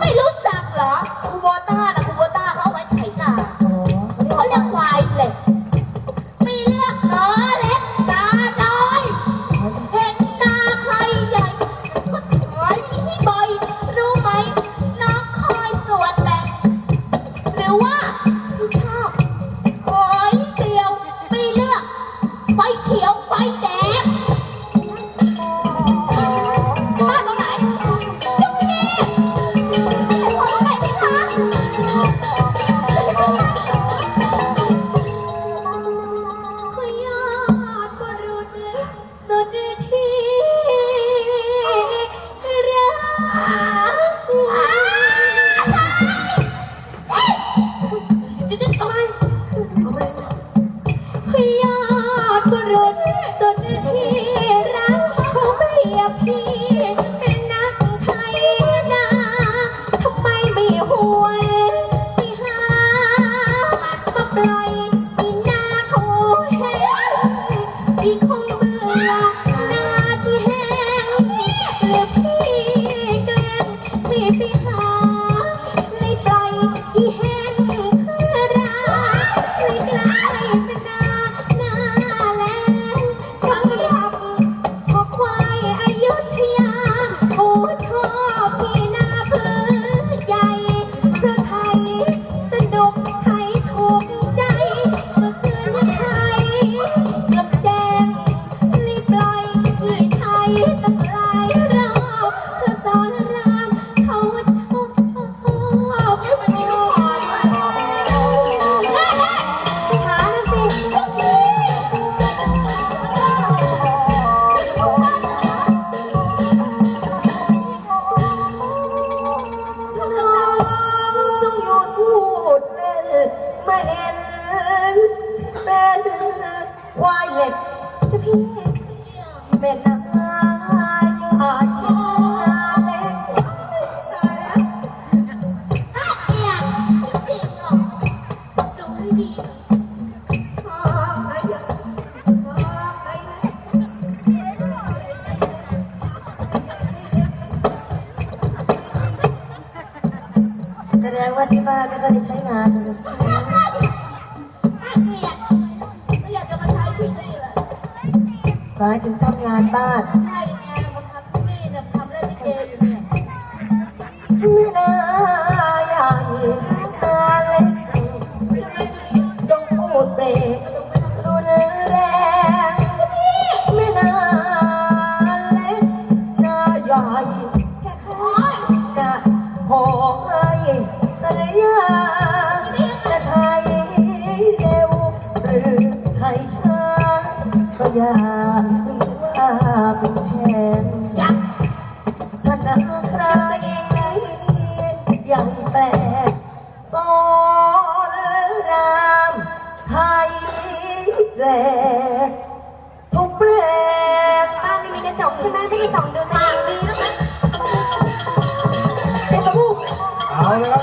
ไม่รู้จักเหรอคูโบต้านะคูโบต้าเขาเอาไว้ไถนาเขาเรียกควายเหล็กมีเลือกหนอเล็กตาน้อย เห็นตาใครใหญ่ ก็ถอยบ่อย รู้ไหม น้องคอยส่วนแบ่งหรือว่า ที่บ้านไม่ค่อยได้ใช้งานเลยอยากมาใช้ที่นี่เลยหมายถึงทำงานบ้านใช่ไงมันะ ยากว่าเป็นเชมป์ถ้าหากใครใหญ่แปลกสอนรามไทยแหทุกเปลกบ้านไม่มีกระจกใช่ไหมไม่ได้สองดูตาดีแล้วมั้เจ้าตะอาเลยครับ